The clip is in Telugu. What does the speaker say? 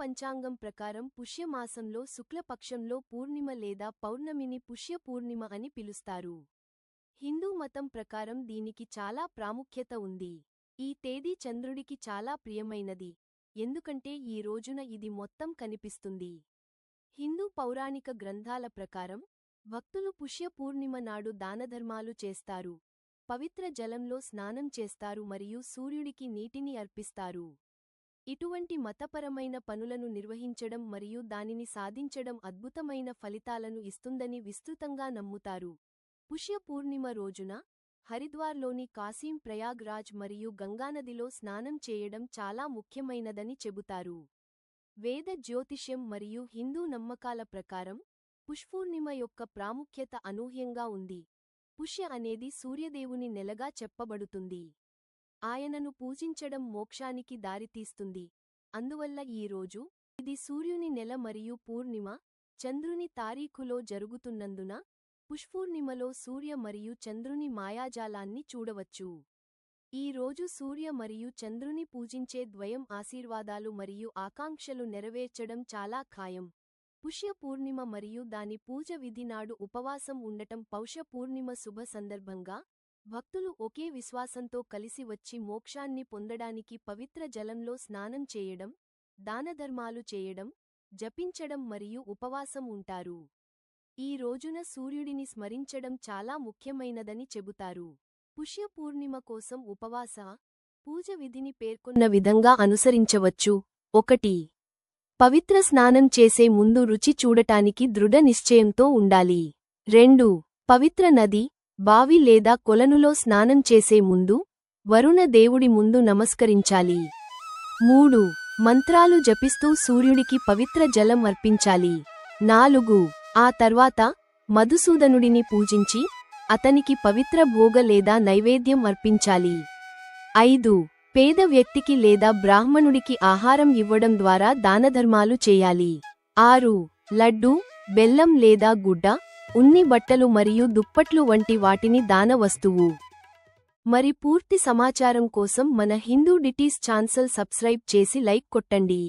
పంచాంగం ప్రకారం పుష్యమాసంలో శుక్లపక్షంలో పూర్ణిమ లేదా పౌర్ణమిని పుష్య పూర్ణిమ అని పిలుస్తారు. హిందూ మతం ప్రకారం దీనికి చాలా ప్రాముఖ్యత ఉంది. ఈ తేదీ చంద్రుడికి చాలా ప్రియమైనది. ఎందుకంటే ఈ రోజున ఇది మొత్తం కనిపిస్తుంది. హిందూ పౌరాణిక గ్రంథాల ప్రకారం భక్తులు పుష్య పూర్ణిమ నాడు దానధర్మాలు చేస్తారు. పవిత్ర జలంలో స్నానం చేస్తారు మరియు సూర్యుడికి నీటిని అర్పిస్తారు. ఇటువంటి మతపరమైన పనులను నిర్వహించడం మరియు దానిని సాధించడం అద్భుతమైన ఫలితాలను ఇస్తుందని విస్తృతంగా నమ్ముతారు. పుష్య పూర్ణిమ రోజున హరిద్వార్లోని కాసీం ప్రయాగ్రాజ్ మరియు గంగానదిలో స్నానం చేయడం చాలా ముఖ్యమైనదని చెబుతారు. వేద జ్యోతిష్యం మరియు హిందూ నమ్మకాల ప్రకారం పుష్పూర్ణిమ యొక్క ప్రాముఖ్యత అనూహ్యంగా ఉంది. పుష్య అనేది సూర్యదేవుని నెలగా చెప్పబడుతుంది. ఆయనను పూజించడం మోక్షానికి దారితీస్తుంది. అందువల్ల ఈ రోజు ఇది సూర్యుని నెల మరియు పూర్ణిమ చంద్రుని తారీఖులో జరుగుతున్నందున పుష్పూర్ణిమలో సూర్య మరియు చంద్రుని మాయాజాలాన్ని చూడవచ్చు. ఈ రోజు సూర్య మరియు చంద్రుని పూజించే ద్వయం ఆశీర్వాదాలు మరియు ఆకాంక్షలు నెరవేర్చడం చాలా ఖాయం. పుష్య పూర్ణిమ మరియు దాని పూజ విధి నాడు ఉపవాసం ఉండటం పౌష పూర్ణిమ శుభ సందర్భంగా భక్తులు ఒకే విశ్వాసంతో కలిసి వచ్చి మోక్షాన్ని పొందడానికి పవిత్ర జలంలో స్నానం చేయడం దానధర్మాలు చేయడం జపించడం మరియు ఉపవాసం ఉంటారు. ఈ రోజున సూర్యుడిని స్మరించడం చాలా ముఖ్యమైనదని చెబుతారు. పుష్య పూర్ణిమ కోసం ఉపవాస పూజ విధిని పేర్కొన్న విధంగా అనుసరించవచ్చు. ఒకటి పవిత్ర స్నానం చేసే ముందు రుచి చూడటానికి దృఢ నిశ్చయంతో ఉండాలి. రెండు పవిత్ర నది బావి లేదా కొలనులో స్నానం చేసే ముందు వరుణ దేవుడి ముందు నమస్కరించాలి. మూడు మంత్రాలు జపిస్తూ సూర్యుడికి పవిత్ర జలం అర్పించాలి. నాలుగు ఆ తర్వాత మధుసూదనుడిని పూజించి అతనికి పవిత్ర భోగ లేదా నైవేద్యం అర్పించాలి. ఐదు పేద వ్యక్తికి లేదా బ్రాహ్మణుడికి ఆహారం ఇవ్వడం ద్వారా దానధర్మాలు చేయాలి. ఆరు లడ్డు బెల్లం లేదా గుడ్డ ఉన్ని బట్టలు మరియు దుప్పట్లు వంటి వాటిని దాన వస్తువు. మరి పూర్తి సమాచారం కోసం మన హిందూ డిటీస్ ఛాన్సల్ సబ్స్క్రైబ్ చేసి లైక్ కొట్టండి.